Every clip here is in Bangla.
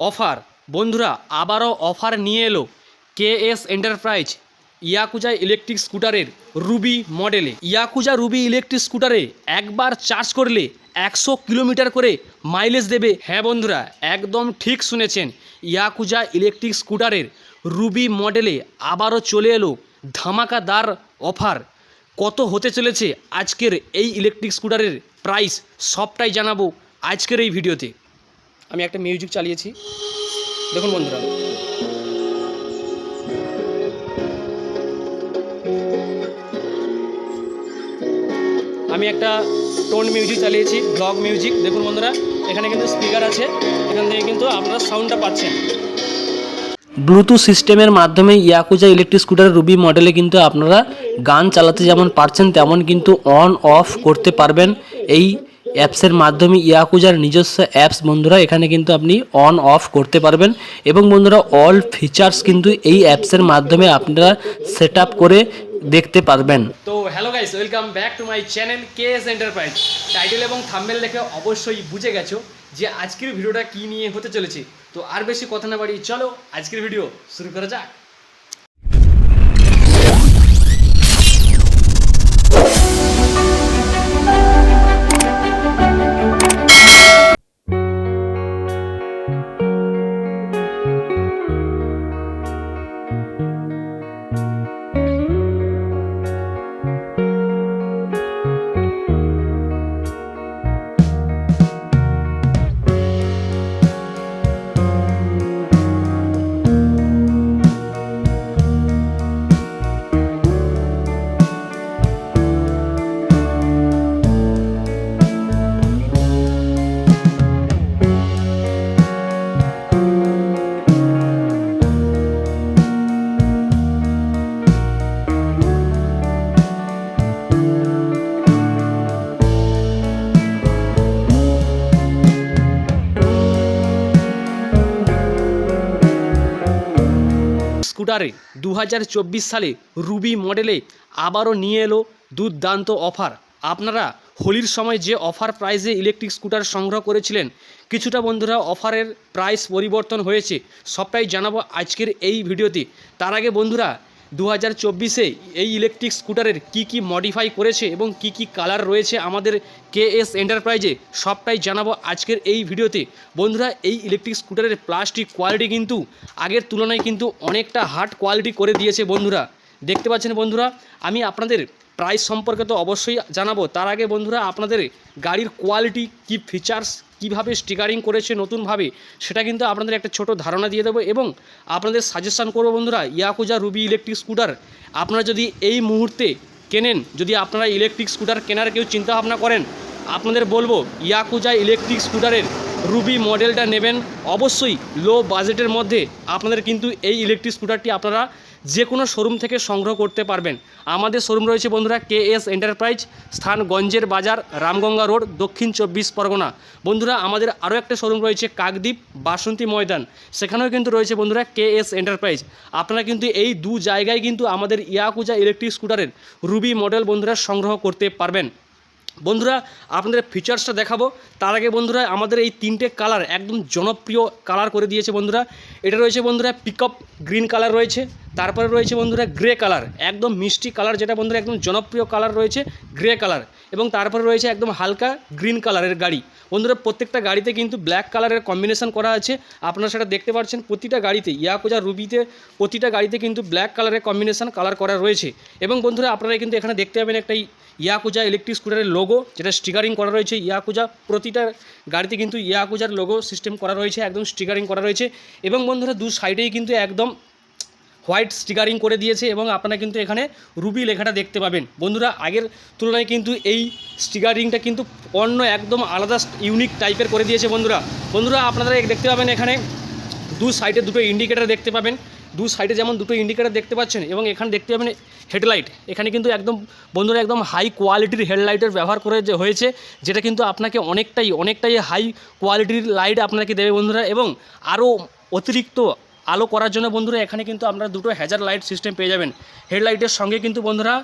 অফার। বন্ধুরা, আবারও অফার নিয়ে এলো K S enterprise Yakuza electric স্কুটারের Ruby মডেলে। ইয়াকুজা রুবি ইলেকট্রিক স্কুটারে একবার চার্জ করলে একশো কিলোমিটার করে মাইলেজ দেবে। হ্যাঁ বন্ধুরা, একদম ঠিক শুনেছেন, ইয়াকুজা ইলেকট্রিক স্কুটারের রুবি মডেলে আবারও চলে এলো ধামাকাদার অফার। কত হতে চলেছে আজকের এই ইলেকট্রিক স্কুটারের প্রাইস সবটাই জানাব আজকের এই ভিডিওতে। আমি একটা মিউজিক চালিয়েছি। দেখুন বন্ধুরা। আমি একটা টোন মিউজিক চালিয়েছি ব্লগ মিউজিক দেখুন বন্ধুরা, এখানে কিন্তু স্পিকার আছে। এখান থেকে কিন্তু আপনারা সাউন্ডটা পাচ্ছেন। ব্লুটুথ সিস্টেমের মাধ্যমে ইয়াকুজা ইলেকট্রিক স্কুটার রুবি মডেলে কিন্তু আপনারা গান চালাতে যেমন পারছেন, তেমন কিন্তু অন অফ করতে পারবেন। এই অ্যাপসের মাধ্যমে ইয়াকুজার নিজস্ব অ্যাপস, বন্ধুরা, এখানে কিন্তু আপনি অন, অফ করতে পারবেন। এবং বন্ধুরা, অল ফিচার্স কিন্তু এই অ্যাপসের মাধ্যমে আপনারা সেট করে দেখতে পারবেন। তো hello guys, welcome back to my channel K S enterprise. Title এবং থাম্বেল দেখে অবশ্যই বুঝে গেছো যে আজকের ভিডিওটা কি নিয়ে হতে চলেছে। তো আর বেশি কথা না বাড়ি চলো, আজকের ভিডিও শুরু করা যাক। স্কুটারে দু সালে রুবি মডেলে আবারও নিয়ে এলো দুর্দান্ত অফার। আপনারা হোলির সময় যে অফার প্রাইসে ইলেকট্রিক স্কুটার সংগ্রহ করেছিলেন, কিছুটা বন্ধুরা অফারের প্রাইস পরিবর্তন হয়েছে। সবটাই জানাব আজকের এই ভিডিওতে। তার আগে বন্ধুরা দু হাজার চব্বিশে এই ইলেকট্রিক স্কুটারের কি কি মডিফাই করেছে এবং কি কি কালার রয়েছে আমাদের কে এস এন্টারপ্রাইজে সবটাই জানাব আজকের এই ভিডিওতে। বন্ধুরা, এই ইলেকট্রিক স্কুটারের প্লাস্টিক কোয়ালিটি কিন্তু আগের তুলনায় কিন্তু অনেকটা হার্ড কোয়ালিটি করে দিয়েছে বন্ধুরা। দেখতে পাচ্ছেন বন্ধুরা, আমি আপনাদের প্রাইস সম্পর্কে তো অবশ্যই জানাব। তার আগে বন্ধুরা, আপনাদের গাড়ির কোয়ালিটি কি ফিচার্স কীভাবে স্টিকারিং করেছে নতুনভাবে সেটা কিন্তু আপনাদের একটা ছোট ধারণা দিয়ে দেবো এবং আপনাদের সাজেশান করব বন্ধুরা ইয়াকুজা রুবি ইলেকট্রিক স্কুটার আপনারা যদি এই মুহূর্তে কেনেন, যদি আপনারা ইলেকট্রিক স্কুটার কেনার কেউ চিন্তাভাবনা করেন, আপনাদের বলব ইয়াকুজা ইলেকট্রিক স্কুটারের রুবি মডেলটা নেবেন। অবশ্যই লো বাজেটের মধ্যে আপনাদের কিন্তু এই ইলেকট্রিক স্কুটারটি আপনারা যে কোনো শোরুম থেকে সংগ্রহ করতে পারবেন। আমাদের শোরুম রয়েছে বন্ধুরা কে এস এন্টারপ্রাইজ, স্থান গঞ্জের বাজার, রামগঙ্গা রোড, দক্ষিণ চব্বিশ পরগনা। বন্ধুরা, আমাদের আরও একটা শোরুম রয়েছে কাকদ্বীপ বাসন্তী ময়দান। সেখানেও কিন্তু রয়েছে বন্ধুরা কে এস এন্টারপ্রাইজ। আপনারা কিন্তু এই দু জায়গায় কিন্তু আমাদের ইয়াকুজা ইলেকট্রিক স্কুটারের রুবি মডেল বন্ধুরা সংগ্রহ করতে পারবেন। বন্ধুরা, আপনাদের ফিচার্সটা দেখাবো। তার আগে বন্ধুরা, আমাদের এই তিনটে কালার একদম জনপ্রিয় কালার করে দিয়েছে বন্ধুরা। এটা রয়েছে বন্ধুরা পিকআপ গ্রিন কালার রয়েছে। তারপরে রয়েছে বন্ধুরা গ্রে কালার একদম মিষ্টি কালার যেটা বন্ধুরা একদম জনপ্রিয় কালার রয়েছে গ্রে কালার এবং তারপরে রয়েছে একদম হালকা গ্রিন কালারের গাড়ি। বন্ধুরা, প্রত্যেকটা গাড়িতে কিন্তু ব্ল্যাক কালারের কম্বিনেশন করা আছে। আপনারা সেটা দেখতে পাচ্ছেন, প্রতিটা গাড়িতে, ইয়াকোজা, রুবিতে, প্রতিটা গাড়িতে কিন্তু ব্ল্যাক কালারের কম্বিনেশন কালার করা রয়েছে। এবং বন্ধুরা, আপনারা কিন্তু এখানে দেখতে পাবেন একটা ইয়াকুজা ইলেকট্রিক স্কুটারের লোগো যেটা স্টিকারিং করা রয়েছে। ইয়াকুজা প্রতিটা গাড়িতে কিন্তু ইয়াকুজার লোগো সিস্টেম করা রয়েছে, একদম স্টিকারিং করা রয়েছে। এবং বন্ধুরা, দু সাইডেই কিন্তু একদম হোয়াইট স্টিকারিং করে দিয়েছে এবং আপনারা কিন্তু এখানে রুবি লেখাটা দেখতে পাবেন। বন্ধুরা, আগের তুলনায় কিন্তু এই স্টিকারিংটা কিন্তু অন্য একদম আলাদা ইউনিক টাইপের করে দিয়েছে বন্ধুরা। বন্ধুরা, আপনারা দেখতে পাবেন এখানে দু সাইডে দুটো ইন্ডিকেটার দেখতে পাবেন। দু সাইডে যেমন দুটো ইন্ডিকেটার দেখতে পাচ্ছেন এবং এখানে দেখতে পাবেন হেডলাইট। এখানে কিন্তু একদম বন্ধুরা, একদম হাই কোয়ালিটির হেডলাইটের ব্যবহার করে যে হয়েছে, যেটা কিন্তু আপনাকে অনেকটাই অনেকটাই হাই কোয়ালিটির লাইট আপনাকে দেবে বন্ধুরা। এবং আরও অতিরিক্ত আলো করার জন্য বন্ধুরা, এখানে কিন্তু আপনারা দুটো হ্যাজার লাইট সিস্টেম পেয়ে যাবেন। হেডলাইটের সঙ্গে কিন্তু বন্ধুরা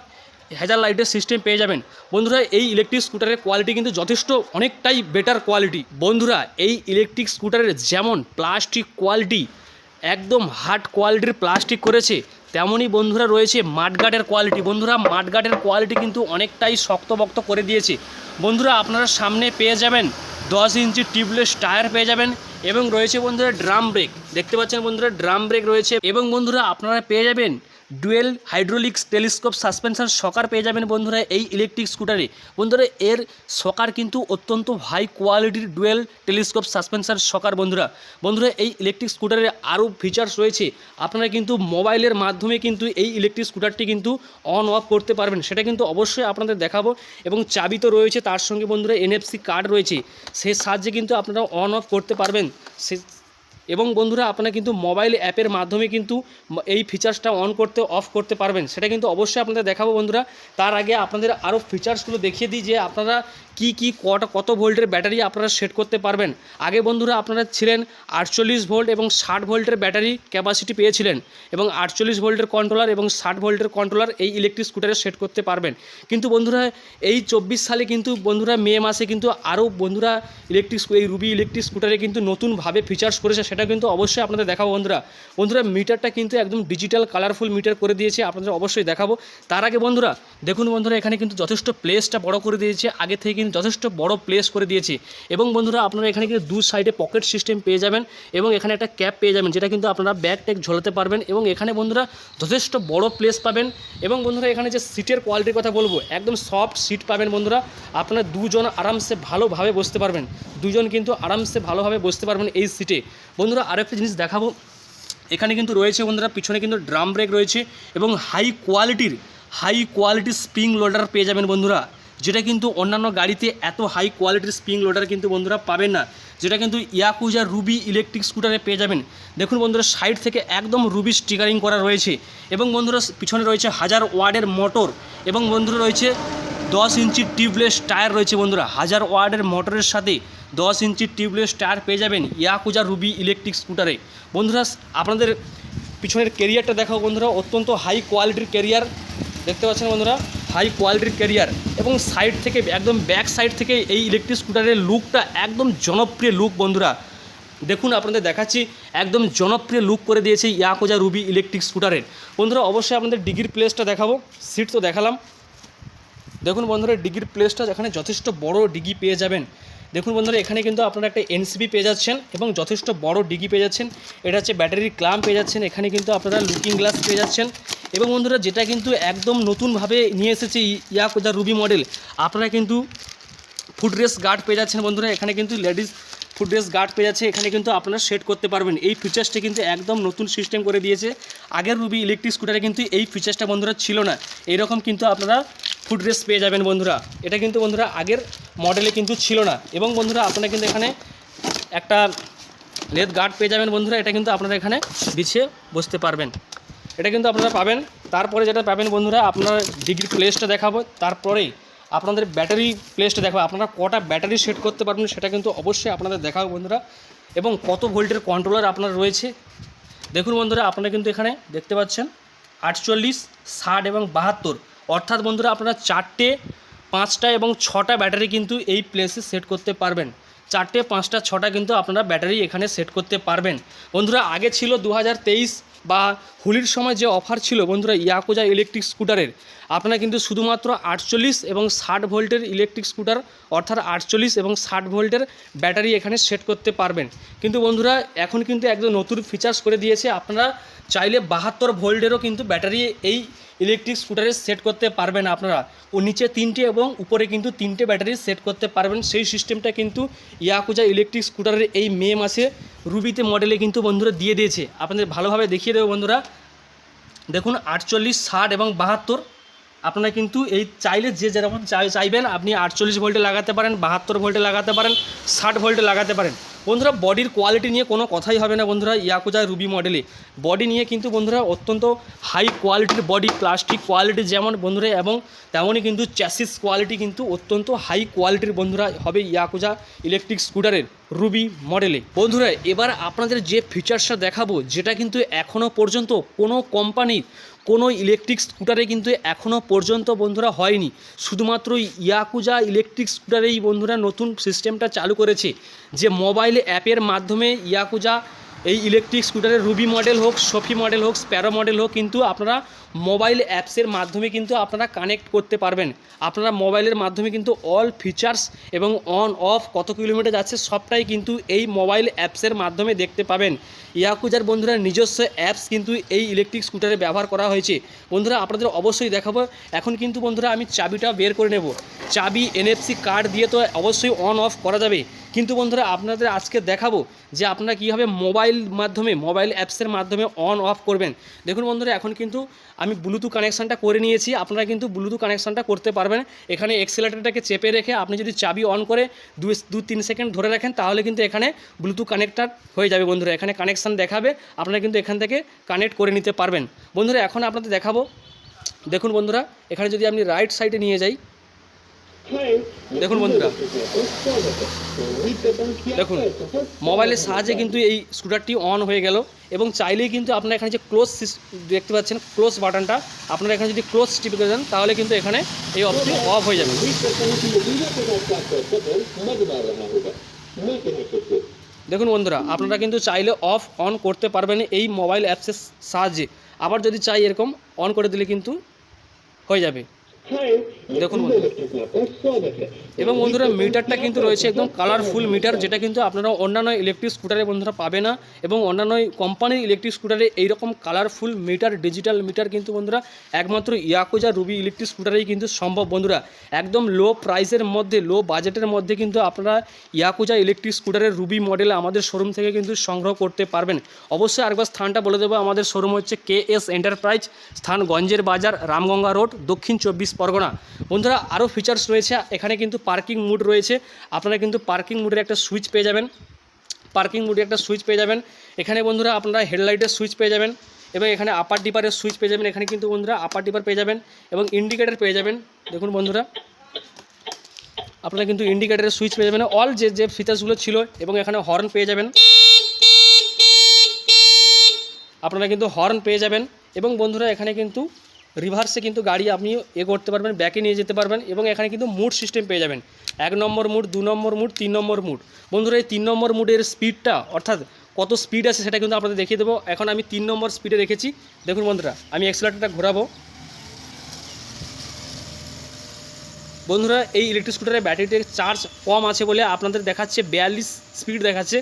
হেজার লাইটের সিস্টেম পেয়ে যাবেন। বন্ধুরা, এই ইলেকট্রিক স্কুটারের কোয়ালিটি কিন্তু যথেষ্ট, অনেকটাই বেটার কোয়ালিটি বন্ধুরা, এই ইলেকট্রিক স্কুটারের যেমন প্লাস্টিক কোয়ালিটি একদম হার্ড কোয়ালিটির প্লাস্টিক করেছে, তেমনই বন্ধুরা রয়েছে মাঠগার্ডের কোয়ালিটি বন্ধুরা মাঠগার্ডের কোয়ালিটি কিন্তু অনেকটাই শক্তবক্ত করে দিয়েছে। বন্ধুরা, আপনারা সামনে পেয়ে যাবেন। দশ ইঞ্চি টিউবলেস টায়ার পেয়ে যাবেন এবং রয়েছে বন্ধুরা, ড্রাম ব্রেক। দেখতে পাচ্ছেন বন্ধুরা, ড্রাম ব্রেক রয়েছে। এবং বন্ধুরা, আপনারা পেয়ে যাবেন dual hydraulics telescope suspension shocker পেয়ে যাবেন বন্ধুরা এই ইলেকট্রিক স্কুটারে। বন্ধুরা, এর সকার কিন্তু অত্যন্ত হাই কোয়ালিটির ডুয়েল টেলিস্কোপ সাসপেনশন সকার বন্ধুরা। বন্ধুরা, এই ইলেকট্রিক স্কুটারে আরও ফিচার্স রয়েছে। আপনারা কিন্তু মোবাইলের মাধ্যমে কিন্তু এই ইলেকট্রিক স্কুটারটি কিন্তু অন অফ করতে পারবেন। সেটা কিন্তু অবশ্যই আপনাদের দেখাবো। এবং চাবি তো রয়েছে, তার সঙ্গে বন্ধুরা এনএফসি কার্ড রয়েছে। সে সাহায্যে কিন্তু আপনারা অন অফ করতে পারবেন। সে এবং বন্ধুরা, আপনারা কিন্তু মোবাইল অ্যাপের মাধ্যমে কিন্তু এই ফিচার্সটা অন করতে অফ করতে পারবেন। সেটা কিন্তু অবশ্যই আপনাদের দেখাবো বন্ধুরা। তার আগে আপনাদের আরও ফিচার্সগুলো দেখিয়ে দিই যে আপনারা কি কি কটা কত ভোল্টের ব্যাটারি আপনারা সেট করতে পারবেন। আগে বন্ধুরা, আপনারা ছিলেন আটচল্লিশ ভোল্ট এবং ষাট ভোল্টের ব্যাটারি ক্যাপাসিটি পেয়েছিলেন এবং আটচল্লিশ ভোল্টের কন্ট্রোলার এবং ষাট ভোল্টের কন্ট্রোলার এই ইলেকট্রিক স্কুটারে সেট করতে পারবেন। কিন্তু বন্ধুরা, এই চব্বিশ সালে কিন্তু বন্ধুরা মে মাসে কিন্তু আরও বন্ধুরা ইলেকট্রিক এই রুবি ইলেকট্রিক স্কুটারে কিন্তু নতুনভাবে ফিচার্স করেছে, সেটা কিন্তু অবশ্যই আপনাদের দেখাবো বন্ধুরা। বন্ধুরা, মিটারটা কিন্তু একদম ডিজিটাল কালারফুল মিটার করে দিয়েছে, আপনাদের অবশ্যই দেখাবো। তার আগে বন্ধুরা, দেখুন বন্ধুরা, এখানে কিন্তু যথেষ্ট প্লেসটা বড় করে দিয়েছে, আগে থেকে কিন্তু যথেষ্ট বড় প্লেস করে দিয়েছে। এবং বন্ধুরা, আপনারা এখানে কিন্তু দু সাইডে পকেট সিস্টেম পেয়ে যাবেন এবং এখানে একটা ক্যাপ পেয়ে যাবেন, যেটা কিন্তু আপনারা ব্যাগ ট্যাগ ঝোলাতে পারবেন এবং এখানে বন্ধুরা যথেষ্ট বড় প্লেস পাবেন। এবং বন্ধুরা, এখানে যে সিটের কোয়ালিটির কথা বলব, একদম সফট সিট পাবেন বন্ধুরা। আপনারা দুজন আরামসে ভালোভাবে বসতে পারবেন। দুজন কিন্তু আরামসে ভালোভাবে বসতে পারবেন এই সিটে বন্ধুরা আরেকটা জিনিস দেখাবো। এখানে কিন্তু রয়েছে বন্ধুরা, পিছনে কিন্তু ড্রাম ব্রেক রয়েছে এবং হাই কোয়ালিটির হাই কোয়ালিটির স্প্রিং লোডার পেয়ে যাবেন বন্ধুরা। যেটা কিন্তু অন্যান্য গাড়িতে এত হাই কোয়ালিটির স্প্রিং লোডার কিন্তু বন্ধুরা পাবেন না। যেটা কিন্তু ইয়াকুজা রুবি ইলেকট্রিক স্কুটারে পেয়ে যাবেন। দেখুন বন্ধুরা সাইড থেকে একদম রুবি স্টিকারিং করা রয়েছে এবং বন্ধুরা, পিছনে রয়েছে হাজার ওয়ার্ডের মোটর এবং বন্ধুরা রয়েছে দশ ইঞ্চি টিউবলেস টায়ার রয়েছে বন্ধুরা। হাজার ওয়ার্ডের মোটরের সাথে দশ ইঞ্চি টিউবলেস টায়ার পেয়ে যাবেন ইয়াকুজা রুবি ইলেকট্রিক স্কুটারে। বন্ধুরা, আপনাদের পিছনের ক্যারিয়ারটা দেখাও বন্ধুরা, অত্যন্ত হাই কোয়ালিটির ক্যারিয়ার। দেখতে পাচ্ছেন বন্ধুরা হাই কোয়ালিটির ক্যারিয়ার এবং সাইড থেকে, একদম ব্যাক সাইড থেকে এই ইলেকট্রিক স্কুটারের লুকটা একদম জনপ্রিয় লুক বন্ধুরা। দেখুন, আপনাদের দেখাচ্ছি, একদম জনপ্রিয় লুক করে দিয়েছে ইয়াকোজা রুবি ইলেকট্রিক স্কুটারের বন্ধুরা, অবশ্যই আপনাদের ডিগির প্লেসটা দেখাবো সিট তো দেখালাম। দেখুন বন্ধুরা ডিগির প্লেসটা এখানে যথেষ্ট বড় ডিগি পেয়ে যাবেন। দেখুন বন্ধুরা, এখানে কিন্তু আপনারা একটা এনসিবি পেয়ে যাচ্ছেন এবং যথেষ্ট বড় ডিগি পেয়ে যাচ্ছেন। এটা হচ্ছে ব্যাটারির ক্লাম পেয়ে যাচ্ছেন, এখানে কিন্তু আপনারা লুকিং গ্লাস পেয়ে যাচ্ছেন। এবং বন্ধুরা, যেটা কিন্তু একদম নতুনভাবে নিয়ে এসেছে ইয়াকোজা রুবি মডেল, আপনারা কিন্তু ফুটরেস গার্ড পেয়ে যাচ্ছেন বন্ধুরা। এখানে কিন্তু লেডিস ফুটরেস গার্ড পেয়ে যাচ্ছে, এখানে কিন্তু আপনারা সেট করতে পারবেন। এই ফিচার্সটা কিন্তু একদম নতুন সিস্টেম করে দিয়েছে। আগের রুবি ইলেকট্রিক স্কুটারে কিন্তু এই ফিচার্সটা বন্ধুরা ছিল না। এরকম কিন্তু আপনারা ফুটরেস পেয়ে যাবেন বন্ধুরা। এটা কিন্তু বন্ধুরা আগের মডেলে কিন্তু ছিল না। এবং বন্ধুরা আপনারা কিন্তু এখানে একটা লেদ গার্ড পেয়ে যাবেন বন্ধুরা। এটা কিন্তু আপনারা এখানে বিছিয়ে বসতে পারবেন। এটা কিন্তু আপনারা পাবেন। তারপরে যেটা পাবেন বন্ধুরা, আপনার ডিগ্রি প্লেসটা দেখাবো। তারপরেই আপনাদের ব্যাটারি প্লেসটা দেখাবো। আপনারা কটা ব্যাটারি সেট করতে পারবেন সেটা কিন্তু অবশ্যই আপনাদের দেখাবো বন্ধুরা। এবং কত ভোল্টের কন্ট্রোলার আপনার রয়েছে। দেখুন বন্ধুরা, আপনারা কিন্তু এখানে দেখতে পাচ্ছেন আটচল্লিশ, ষাট এবং বাহাত্তর। অর্থাৎ বন্ধুরা আপনারা চারটে, পাঁচটা এবং ছটা ব্যাটারি কিন্তু এই প্লেসে সেট করতে পারবেন। চারটে, পাঁচটা, ছটা কিন্তু আপনারা ব্যাটারি এখানে সেট করতে পারবেন। বন্ধুরা আগে ছিল দু হাজার তেইশ বা হোলির সময় যে অফার ছিল, বন্ধুরা, ইয়াকোজা ইলেকট্রিক স্কুটারের আপনারা কিন্তু শুধুমাত্র আটচল্লিশ এবং ষাট ভোল্টের ইলেকট্রিক স্কুটার অর্থাৎ আটচল্লিশ এবং ষাট ভোল্টের ব্যাটারি এখানে সেট করতে পারবেন। কিন্তু বন্ধুরা, এখন কিন্তু একদম নতুন ফিচার্স করে দিয়েছে। আপনারা চাইলে বাহাত্তর ভোল্টেরও কিন্তু ব্যাটারি এই ইলেকট্রিক স্কুটারে সেট করতে পারবেন আপনারা। ও নিচে তিনটে এবং উপরে কিন্তু তিনটে ব্যাটারি সেট করতে পারবেন। সেই সিস্টেমটা কিন্তু ইয়াকুজা ইলেকট্রিক স্কুটারের এই মে মাসে রুবিতে মডেলে কিন্তু বন্ধুরা দিয়ে দিয়েছে। আপনাদের ভালোভাবে দেখিয়ে দেবো বন্ধুরা। দেখুন, আটচল্লিশ, ষাট এবং বাহাত্তর। আপনারা কিন্তু এই চাইলে যে যেরকম চাই চাইবেন, আপনি আটচল্লিশ ভোল্টে লাগাতে পারেন, বাহাত্তর ভোল্টে লাগাতে পারেন, ষাট ভোল্টে লাগাতে পারেন। বন্ধুরা বডির কোয়ালিটি নিয়ে কোনো কথাই হবে না বন্ধুরা, ইয়াকুজা রুবি মডেলে বডি নিয়ে কিন্তু বন্ধুরা অত্যন্ত হাই কোয়ালিটির বডি প্লাস্টিক কোয়ালিটি যেমন বন্ধুরা, এবং তেমনই কিন্তু চ্যাসিস কোয়ালিটি কিন্তু অত্যন্ত হাই কোয়ালিটির বন্ধুরা হবে ইয়াকুজা ইলেকট্রিক স্কুটারের রুবি মডেলে। বন্ধুরা, এবার আপনাদের যে ফিচার্সটা দেখাবো, যেটা কিন্তু এখনও পর্যন্ত কোনো কোম্পানির কোনো ইলেকট্রিক স্কুটারে কিন্তু এখনও পর্যন্ত বন্ধুরা হয়নি। শুধুমাত্র ইয়াকুজা ইলেকট্রিক স্কুটারেই বন্ধুরা নতুন সিস্টেমটা চালু করেছে, যে মোবাইল অ্যাপের মাধ্যমে ইয়াকুজা এই ইলেকট্রিক স্কুটারের রুবি মডেল হোক সফি মডেল হোক স্প্যারো মডেল হোক, কিন্তু আপনারা মোবাইল অ্যাপসের মাধ্যমে কিন্তু আপনারা কানেক্ট করতে পারবেন। আপনারা মোবাইলের মাধ্যমে কিন্তু অল ফিচার্স এবং অন অফ কত কিলোমিটার যাচ্ছে সবটাই কিন্তু এই মোবাইল অ্যাপসের মাধ্যমে দেখতে পাবেন। ইয়াকুজার বন্ধুরা, নিজস্ব অ্যাপস কিন্তু এই ইলেকট্রিক স্কুটারে ব্যবহার করা হয়েছে। বন্ধুরা, আপনাদের অবশ্যই দেখাবো। এখন কিন্তু বন্ধুরা, আমি চাবিটা বের করে নেব। চাবি এনএফসি কার্ড দিয়ে তো অবশ্যই অন অফ করা যাবে। কিন্তু বন্ধুরা, আপনাদের আজকে দেখাবো যে আপনারা কীভাবে মোবাইল মাধ্যমে, মোবাইল অ্যাপসের মাধ্যমে অন অফ করবেন। দেখুন বন্ধুরা, এখন কিন্তু আমি ব্লুটুথ কানেকশানটা করে নিয়েছি, আপনারা কিন্তু ব্লুটুথ কানেকশানটা করতে পারবেন। এখানে এক্সেলেটারটাকে চেপে রেখে আপনি যদি চাবি অন করে দু দু তিন সেকেন্ড ধরে রাখেন, তাহলে কিন্তু এখানে ব্লুটুথ কানেক্টার হয়ে যাবে বন্ধুরা। এখানে কানেকশান দেখাবে, আপনারা কিন্তু এখান থেকে কানেক্ট করে নিতে পারবেন। বন্ধুরা, এখন আপনাদের দেখাবো। দেখুন বন্ধুরা, এখানে যদি আপনি রাইট সাইডে নিয়ে যাই দেখুন বন্ধুরা। দেখুন, মোবাইলের সাহায্যে কিন্তু এই স্কুটারটি অন হয়ে গেল এবং চাইলেই কিন্তু আপনারা এখানে যে ক্লোজ দেখতে পাচ্ছেন ক্লোজ বাটনটা আপনারা এখানে যদি ক্লোজ টিপে দেন, তাহলে কিন্তু এখানে এই অফটি অফ হয়ে যাবে। দেখুন বন্ধুরা, আপনারা কিন্তু চাইলে অফ অন করতে পারবেন এই মোবাইল অ্যাপসের সাহায্যে। আবার যদি চাই এরকম অন করে দিলে কিন্তু হয়ে যাবে। দেখুন এবং বন্ধুরা মিটারটা কিন্তু রয়েছে একদম কালারফুল মিটার যেটা কিন্তু আপনারা অন্যান্য ইলেকট্রিক স্কুটারে বন্ধুরা পাবে না এবং অন্যান্য কোম্পানির ইলেকট্রিক স্কুটারে এইরকম কালারফুল মিটার ডিজিটাল মিটার কিন্তু বন্ধুরা একমাত্র ইয়াকোজা রুবি ইলেকট্রিক স্কুটারেই কিন্তু সম্ভব বন্ধুরা। একদম লো প্রাইসের মধ্যে লো বাজেটের মধ্যে কিন্তু আপনারা ইয়াকোজা ইলেকট্রিক স্কুটারের রুবি মডেল আমাদের শোরুম থেকে কিন্তু সংগ্রহ করতে পারবেন। অবশ্যই আরেকবার স্থানটা বলে দেবো আমাদের শোরুম হচ্ছে কে এস এন্টারপ্রাইজ স্থান গঞ্জের বাজার রামগঙ্গা রোড দক্ষিণ চব্বিশ পরগনা। বন্ধুরা আরও ফিচার্স রয়েছে। এখানে কিন্তু পার্কিং মুড রয়েছে। আপনারা কিন্তু পার্কিং মুডের একটা সুইচ পেয়ে যাবেন। পার্কিং মুডে একটা সুইচ পেয়ে যাবেন। এখানে বন্ধুরা, আপনারা হেডলাইটের সুইচ পেয়ে যাবেন এবং এখানে আপার ডিপারের সুইচ পেয়ে যাবেন। এখানে কিন্তু বন্ধুরা আপার ডিপার পেয়ে যাবেন এবং ইন্ডিকেটার পেয়ে যাবেন। দেখুন বন্ধুরা, আপনারা কিন্তু ইন্ডিকেটারের সুইচ পেয়ে যাবেন। অল যে যে ফিচার্সগুলো ছিল এবং এখানে হর্ন পেয়ে যাবেন। আপনারা কিন্তু হর্ন পেয়ে যাবেন এবং বন্ধুরা, এখানে কিন্তু রিভার্সে কিন্তু গাড়ি আপনি এ করতে পারবেন ব্যাকে নিয়ে যেতে পারবেন এবং এখানে কিন্তু মুড সিস্টেম পেয়ে যাবেন। এক নম্বর মুড দু নম্বর মুড তিন নম্বর মুড বন্ধুরা, এই তিন নম্বর মুডের স্পিডটা অর্থাৎ কত স্পিড আছে সেটা কিন্তু আপনাদের দেখিয়ে দেবো। এখন আমি তিন নম্বর স্পিডে রেখেছি দেখুন বন্ধুরা, আমি এক্সেলেটারটা ঘোরাবো। বন্ধুরা, এই ইলেকট্রিক স্কুটারের ব্যাটারিতে চার্জ কম আছে বলে আপনাদের দেখাচ্ছে, বিয়াল্লিশ স্পিড দেখাচ্ছে।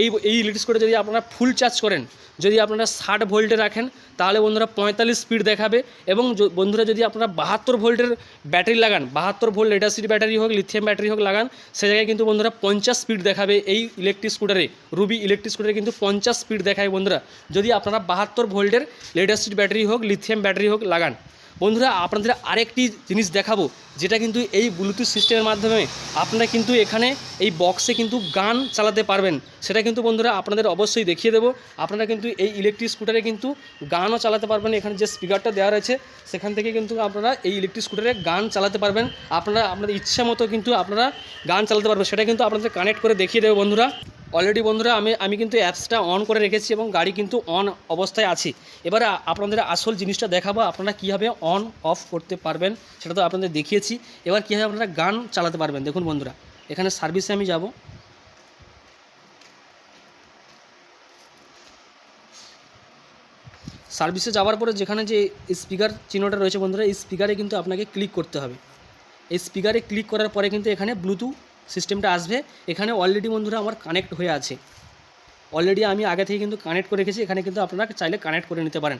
এই এই ইলেকট্রিক স্কুটার যদি আপনারা ফুল চার্জ করেন যদি আপনারা ষাট ভোল্টে রাখেন, তাহলে বন্ধুরা পঁয়তাল্লিশ স্পিড দেখাবে এবং বন্ধুরা যদি আপনারা বাহাত্তর ভোল্টের ব্যাটারি লাগান, বাহাত্তর ভোল্ট লেটাসিড ব্যাটারি হোক লিথিয়াম ব্যাটারি হোক লাগান, সে জায়গায় কিন্তু বন্ধুরা পঞ্চাশ স্পিড দেখাবে এই ইলেকট্রিক স্কুটারে রুবি ইলেকট্রিক স্কুটারে কিন্তু পঞ্চাশ স্পিড দেখায় বন্ধুরা। যদি আপনারা বাহাত্তর ভোল্টের লেটাসিড ব্যাটারি হোক লিথিয়াম ব্যাটারি হোক লাগান বন্ধুরা, আপনাদের আরেকটি জিনিস দেখাবো, যেটা কিন্তু এই ব্লুটুথ সিস্টেমের মাধ্যমে আপনারা কিন্তু এখানে এই বক্সে কিন্তু গান চালাতে পারবেন। সেটা কিন্তু বন্ধুরা আপনাদের অবশ্যই দেখিয়ে দেবো। আপনারা কিন্তু এই ইলেকট্রিক স্কুটারে কিন্তু গানও চালাতে পারবেন। এখানে যে স্পিকারটা দেওয়া রয়েছে, সেখান থেকে কিন্তু আপনারা এই ইলেকট্রিক স্কুটারে গান চালাতে পারবেন। আপনারা, আপনাদের ইচ্ছা মতো কিন্তু আপনারা গান চালাতে পারবেন। সেটা কিন্তু আপনাদের কানেক্ট করে দেখিয়ে দেবো বন্ধুরা। অলরেডি বন্ধুরা, আমি আমি কিন্তু অ্যাপসটা অন করে রেখেছি এবং গাড়ি কিন্তু অন অবস্থায় আছে। এবারে আপনাদের আসল জিনিসটা দেখাবো, আপনারা কীভাবে অন অফ করতে পারবেন সেটা তো আপনাদের দেখিয়েছি। এবার কীভাবে আপনারা গান চালাতে পারবেন, দেখুন বন্ধুরা, এখানে সার্ভিসে আমি যাব। সার্ভিসে যাওয়ার পরে যেখানে যে স্পিকার চিহ্নটা রয়েছে বন্ধুরা, এই স্পিকারে কিন্তু আপনাকে ক্লিক করতে হবে। এই স্পিকারে ক্লিক করার পরে কিন্তু এখানে ব্লুটুথ সিস্টেমটা আসবে। এখানে অলরেডি বন্ধুরা আমার কানেক্ট হয়ে আছে। অলরেডি আমি আগে থেকে কিন্তু কানেক্ট করে রেখেছি, এখানে কিন্তু আপনারা চাইলে কানেক্ট করে নিতে পারেন।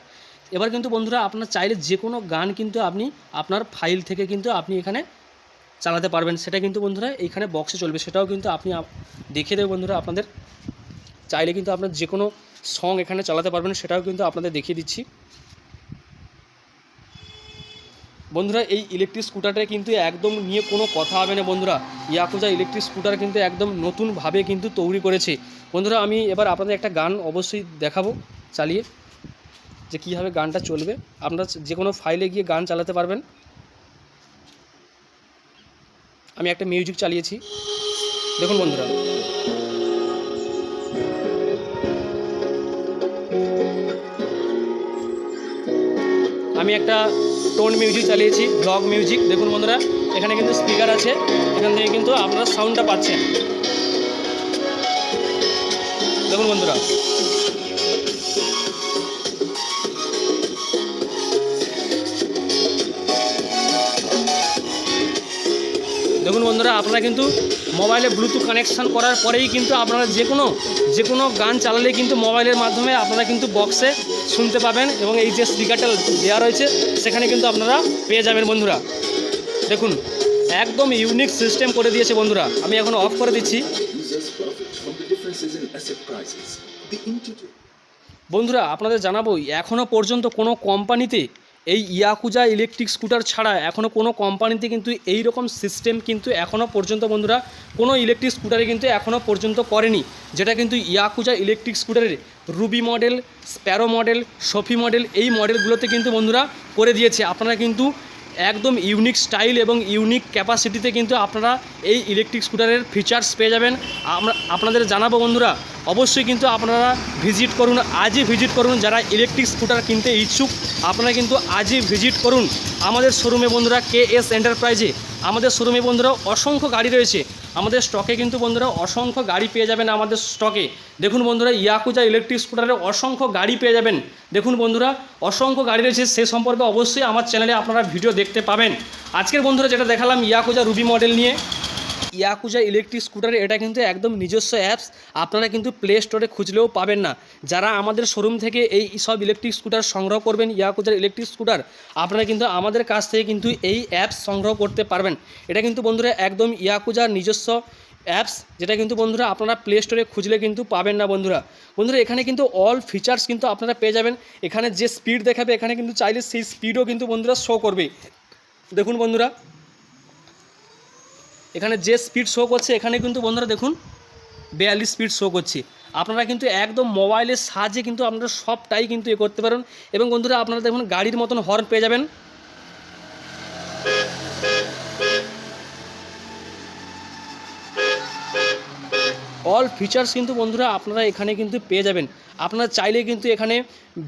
এবার কিন্তু বন্ধুরা আপনার চাইলে যে কোনো গান কিন্তু আপনি আপনার ফাইল থেকে কিন্তু আপনি এখানে চালাতে পারবেন। সেটা কিন্তু বন্ধুরা এখানে বক্সে চলবে। সেটাও কিন্তু আপনি আপ- দেখিয়ে দেবে বন্ধুরা আপনাদের। চাইলে কিন্তু আপনার যে কোনো সং এখানে চালাতে পারবেন, সেটাও কিন্তু আপনাদের দেখিয়ে দিচ্ছি। বন্ধুরা, এই ইলেকট্রিক স্কুটারটা কিন্তু একদম নিয়ে কোনো কথা হবে না বন্ধুরা। ইয়াকুজা ইলেকট্রিক স্কুটার কিন্তু একদম নতুনভাবে কিন্তু তৈরি করেছে। বন্ধুরা, আমি এবার আপনাদের একটা গান অবশ্যই দেখাবো, চালিয়ে, যে কীভাবে গানটা চলবে। আপনারা যে কোনো ফাইলে গিয়ে গান চালাতে পারবেন। আমি একটা মিউজিক চালিয়েছি। দেখুন বন্ধুরা। আমি একটা টোন মিউজিক চালিয়েছি ব্লগ মিউজিক দেখুন বন্ধুরা, এখানে কিন্তু স্পিকার আছে, এখান থেকে কিন্তু আপনারা সাউন্ডটা পাচ্ছেন। দেখুন বন্ধুরা। দেখুন বন্ধুরা, আপনারা কিন্তু মোবাইলে ব্লুটুথ কানেকশান করার পরেই কিন্তু আপনারা যে কোনো যে কোনো গান চালালেই কিন্তু মোবাইলের মাধ্যমে আপনারা কিন্তু বক্সে শুনতে পাবেন এবং এই যে স্পিকারটা দেওয়া রয়েছে, সেখানে কিন্তু আপনারা পেয়ে যাবেন বন্ধুরা। দেখুন, একদম ইউনিক সিস্টেম করে দিয়েছে বন্ধুরা। আমি এখন অফ করে দিচ্ছি। বন্ধুরা, আপনাদের জানাব এখনও পর্যন্ত কোনো কোম্পানিতে এই ইয়াকুজা ইলেকট্রিক স্কুটার ছাড়া এখনও কোনো কোম্পানিতে কিন্তু এই রকম সিস্টেম কিন্তু এখনও পর্যন্ত বন্ধুরা কোনো ইলেকট্রিক স্কুটারে কিন্তু এখনও পর্যন্ত করেনি। যেটা কিন্তু ইয়াকুজা ইলেকট্রিক স্কুটারের Ruby model, Sparrow model Safi model এই মডেলগুলোতে কিন্তু বন্ধুরা করে দিয়েছে। আপনারা কিন্তু একদম ইউনিক স্টাইল এবং ইউনিক ক্যাপাসিটিতে কিন্তু আপনারা এই ইলেকট্রিক স্কুটারের ফিচার্স পেয়ে যাবেন। আমরা, আপনাদের জানাব বন্ধুরা, অবশ্যই কিন্তু আপনারা ভিজিট করুন, আজই ভিজিট করুন যারা ইলেকট্রিক স্কুটার কিনতে ইচ্ছুক, আপনারা কিন্তু আজই ভিজিট করুন। আমাদের শোরুমে বন্ধুরা কে এস এন্টারপ্রাইজে আমাদের শোরুমে বন্ধুরা অসংখ্য গাড়ি রয়েছে। আমাদের স্টকে কিন্তু বন্ধুরা অসংখ্য গাড়ি পেয়ে যাবেন আমাদের স্টকে দেখুন বন্ধুরা ইয়াকুজা ইলেকট্রিক স্কুটারের অসংখ্য গাড়ি পেয়ে যাবেন। দেখুন বন্ধুরা, অসংখ্য গাড়ি রয়েছে, সে সম্পর্কে অবশ্যই আমার চ্যানেলে আপনারা ভিডিও দেখতে পাবেন। আজকের বন্ধুরা যেটা দেখালাম ইয়াকুজা রুবি মডেল নিয়ে ইয়াকুজা ইলেকট্রিক স্কুটার এটা কিন্তু একদম নিজস্ব অ্যাপস আপনারা কিন্তু প্লে স্টোরে খুঁজলেও পাবেন না। যারা আমাদের শোরুম থেকে এই সব ইলেকট্রিক স্কুটার সংগ্রহ করবেন ইয়াকুজার ইলেকট্রিক স্কুটার আপনারা কিন্তু আমাদের কাছ থেকে কিন্তু এই অ্যাপস সংগ্রহ করতে পারবেন। এটা কিন্তু বন্ধুরা একদম ইয়াকুজার নিজস্ব অ্যাপস যেটা কিন্তু বন্ধুরা আপনারা প্লে স্টোরে খুঁজলে কিন্তু পাবেন না বন্ধুরা। বন্ধুরা, এখানে কিন্তু অল ফিচার্স কিন্তু আপনারা পেয়ে যাবেন। এখানে যে স্পিড দেখাবে, এখানে কিন্তু চাইলে সেই স্পিডও কিন্তু বন্ধুরা শো করবে। দেখুন বন্ধুরা এখানে যে স্পিড শো করছে, এখানে কিন্তু বন্ধুরা দেখুন, বিয়াল্লিশ স্পিড শো করছে। আপনারা কিন্তু একদম মোবাইলের সাহায্যে কিন্তু আপনারা সবটাই কিন্তু এ করতে পারেন। এবং বন্ধুরা আপনারা দেখুন, গাড়ির মতন হর্ন পেয়ে যাবেন। অল ফিচার্স কিন্তু বন্ধুরা আপনারা এখানে কিন্তু পেয়ে যাবেন। আপনারা চাইলে কিন্তু এখানে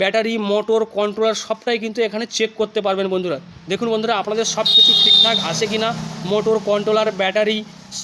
ব্যাটারি মোটর কন্ট্রোলার সবটাই কিন্তু এখানে চেক করতে পারবেন বন্ধুরা। দেখুন বন্ধুরা, আপনাদের সব কিছু ঠিকঠাক আছে কি না মোটর কন্ট্রোলার ব্যাটারি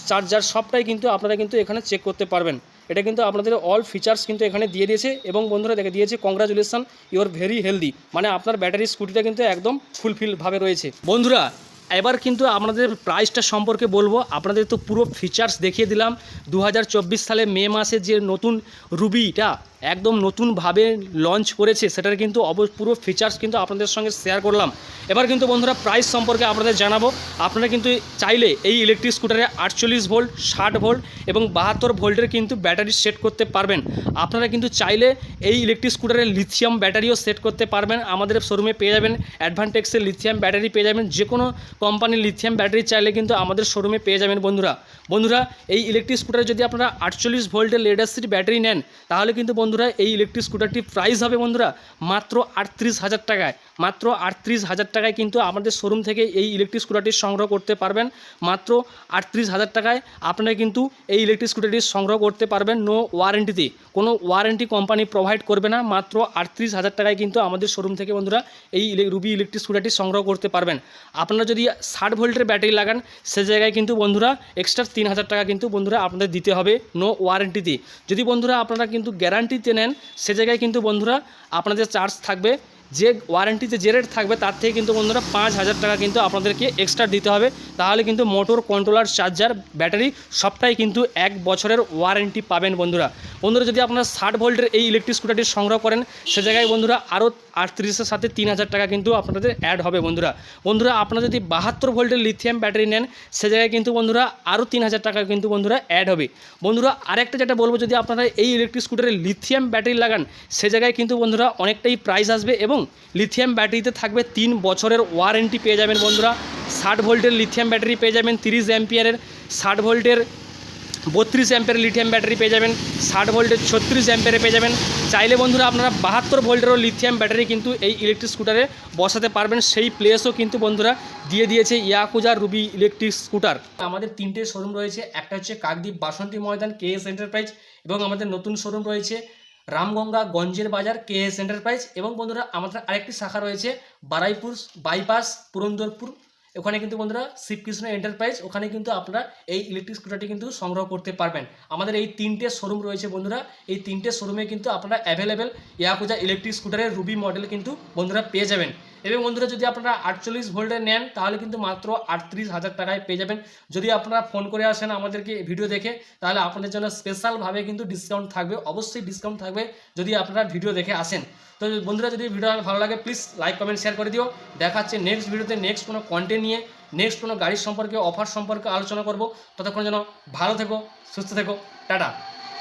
চার্জার সবটাই কিন্তু আপনারা কিন্তু এখানে চেক করতে পারবেন। এটা কিন্তু আপনাদের অল ফিচার্স কিন্তু এখানে দিয়ে দিয়েছে এবং বন্ধুরা দেখে দিয়েছে কংগ্রাচুলেশন ইউর ভেরি হেলদি মানে আপনার ব্যাটারি স্কুটিটা কিন্তু একদম ফুলফিলভাবে রয়েছে। বন্ধুরা এবার কিন্তু আপনাদের প্রাইসটা সম্পর্কে বলব। আপনাদের তো পুরো ফিচার্স দেখিয়ে দিলাম। দু হাজার চব্বিশ সালে মে মাসে যে নতুন রুবিটা একদম নতুনভাবে লঞ্চ করেছে, সেটার কিন্তু অব, পুরো ফিচার্স কিন্তু আপনাদের সঙ্গে শেয়ার করলাম। এবার কিন্তু বন্ধুরা প্রাইস সম্পর্কে আপনাদের জানাব। আপনারা কিন্তু চাইলে এই ইলেকট্রিক স্কুটারে আটচল্লিশ ভোল্ট ষাট ভোল্ট এবং বাহাত্তর ভোল্টের কিন্তু ব্যাটারি সেট করতে পারবেন। আপনারা কিন্তু চাইলে এই ইলেকট্রিক স্কুটারে লিথিয়াম ব্যাটারিও সেট করতে পারবেন। আমাদের শোরুমে পেয়ে যাবেন অ্যাডভান্টেক্সের লিথিয়াম ব্যাটারি পেয়ে যাবেন। যে কোনো কোম্পানির লিথিয়াম ব্যাটারি চাইলে কিন্তু আমাদের শোরুমে পেয়ে যাবেন বন্ধুরা। বন্ধুরা, এই ইলেকট্রিক স্কুটারে যদি আপনারা আটচল্লিশ ভোল্টের লেডাসির ব্যাটারি নেন, তাহলে কিন্তু বন্ধুরা, এই ইলেকট্রিক স্কুটারটির প্রাইস হবে বন্ধুরা মাত্র আটত্রিশ হাজার টাকায়। মাত্র আটত্রিশ হাজার টাকায় কিন্তু আমাদের শোরুম থেকে এই ইলেকট্রিক স্কুটারটি সংগ্রহ করতে পারবেন। মাত্র আটত্রিশ হাজার টাকায় আপনারা কিন্তু এই ইলেকট্রিক স্কুটারটি সংগ্রহ করতে পারবেন নো ওয়ারেন্টিতে কোনো ওয়ারেন্টি কোম্পানি প্রোভাইড করবে না, মাত্র আটত্রিশ হাজার টাকায় কিন্তু আমাদের শোরুম থেকে বন্ধুরা এই রুবি ইলেকট্রিক স্কুটারটি সংগ্রহ করতে পারবেন। আপনারা যদি ষাট ভোল্টের ব্যাটারি লাগান, সে জায়গায় কিন্তু বন্ধুরা এক্সট্রা তিন হাজার টাকা কিন্তু বন্ধুরা আপনাদের দিতে হবে নো ওয়ারেন্টিতে যদি বন্ধুরা আপনারা কিন্তু গ্যারান্টিতে নেন সে জায়গায় কিন্তু বন্ধুরা আপনাদের চার্জ থাকবে। যে ওয়ারেন্টিতে যে রেট থাকবে, তার থেকে কিন্তু বন্ধুরা পাঁচ হাজার টাকা কিন্তু আপনাদেরকে এক্সট্রা দিতে হবে। তাহলে কিন্তু মোটর কন্ট্রোলার চার্জার ব্যাটারি সবটাই কিন্তু এক বছরের ওয়ারেন্টি পাবেন বন্ধুরা। বন্ধুরা, যদি আপনারা ষাট ভোল্টের এই ইলেকট্রিক স্কুটারটি সংগ্রহ করেন, সে জায়গায় বন্ধুরা আরও আটত্রিশের সাথে তিন হাজার টাকা কিন্তু আপনাদের অ্যাড হবে বন্ধুরা। বন্ধুরা, আপনারা যদি বাহাত্তর ভোল্টের লিথিয়াম ব্যাটারি নেন, সে জায়গায় কিন্তু বন্ধুরা আরও তিন হাজার টাকা কিন্তু বন্ধুরা অ্যাড হবে। বন্ধুরা, আরেকটা যেটা বলব, যদি আপনারা এই ইলেকট্রিক স্কুটারে লিথিয়াম ব্যাটারি লাগান, সে জায়গায় কিন্তু বন্ধুরা অনেকটাই প্রাইস আসবে এবং লিথিয়াম ব্যাটারিতে থাকবে তিন বছরের ওয়ারেন্টি পেয়ে যাবেন বন্ধুরা। ষাট ভোল্টের লিথিয়াম ব্যাটারি পেয়ে যাবেন, তিরিশ অ্যাম্পিয়ারের। ষাট ভোল্টের বত্রিশ অ্যাম্পের লিথিয়াম ব্যাটারি পেয়ে যাবেন, ষাট ভোল্টের ছত্রিশ অ্যাম্পেরে পেয়ে যাবেন। চাইলে বন্ধুরা আপনারা বাহাত্তর ভোল্টেরও লিথিয়াম ব্যাটারি কিন্তু এই ইলেকট্রিক স্কুটারে বসাতে পারবেন, সেই প্লেসও কিন্তু বন্ধুরা দিয়ে দিয়েছে ইয়াকুজা রুবি ইলেকট্রিক স্কুটার আমাদের তিনটে শোরুম রয়েছে, একটা হচ্ছে কাকদ্বীপ বাসন্তী ময়দান কে এস এন্টারপ্রাইজ এবং আমাদের নতুন শোরুম রয়েছে রামগঙ্গা গঞ্জের বাজার কে এস এন্টারপ্রাইজ এবং বন্ধুরা আমাদের আরেকটি শাখা রয়েছে বারাইপুর বাইপাস পুরন্দরপুর। ওখানে কিন্তু বন্ধুরা শিবকৃষ্ণ এন্টারপ্রাইজ, ওখানে কিন্তু আপনারা এই ইলেকট্রিক স্কুটারটি কিন্তু সংগ্রহ করতে পারবেন। আমাদের এই তিনটে শোরুম রয়েছে বন্ধুরা, এই তিনটে শোরুমে কিন্তু আপনারা অ্যাভেলেবেল ইয়াকুজা ইলেকট্রিক স্কুটারের রুবি মডেল কিন্তু বন্ধুরা পেয়ে যাবেন। এবং বন্ধুরা, যদি আপনারা আটচল্লিশ ভোল্টের নেন, তাহলে কিন্তু মাত্র আটত্রিশ হাজার টাকায় পেয়ে যাবেন। যদি আপনারা ফোন করে আসেন আমাদেরকে ভিডিও দেখে, তাহলে আপনাদের জন্য স্পেশালভাবে কিন্তু ডিসকাউন্ট থাকবে, অবশ্যই ডিসকাউন্ট থাকবে যদি আপনারা ভিডিও দেখে আসেন। তো বন্ধুরা, যদি ভিডিও ভালো লাগে প্লিজ লাইক কমেন্ট শেয়ার করে দিও। দেখা হচ্ছে নেক্সট ভিডিওতে নেক্সট কোনো কন্টেন্ট নিয়ে নেক্সট কোনো গাড়ির সম্পর্কে অফার সম্পর্কে আলোচনা করব। ততক্ষণ যেন ভালো থেকো, সুস্থ থেকো। টাটা।